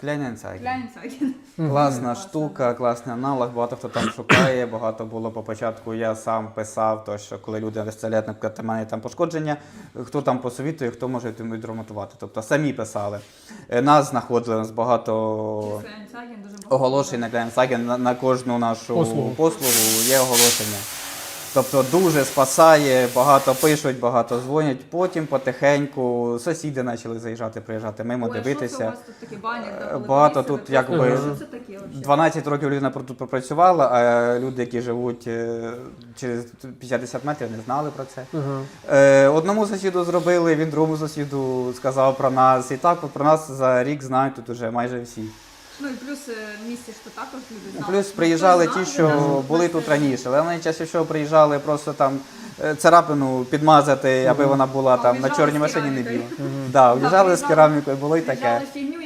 Кляненцайген. Клянцаген. Класна штука, класний аналог, багато хто там шукає, багато було по початку. Я сам писав, то що коли люди виставляють, наприклад, у мене там пошкодження, хто там посовітує, хто може тим відремонтувати. Тобто самі писали. Е, Нас знаходили, у нас багато Клянцаген дуже багато. оголошень на Клянсаген на, на кожну нашу Послугу. послугу є оголошення. Тобто дуже спасає, багато пишуть, багато дзвонять. Потім потихеньку сусіди почали заїжджати, приїжджати мимо, Ой, а Що це у дивитися. вас тут такий баняк? Багато тут, якби, Що це таке вообще? 12 років людина про- тут пропрацювала, а люди, які живуть е, через 50 метрів, не знали про це. Ага. Е, Одному сусіду зробили, він другому сусіду сказав про нас. І так про нас за рік знають тут уже майже всі. Ну і плюс е, місце, що також люди знали. Плюс Ну, приїжджали ті, що були тут раніше, але вони чаще всього приїжджали просто там е, царапину підмазати, аби вона була там на чорній машині не біла. Да, уїжджали з керамікою, було і таке. Фігню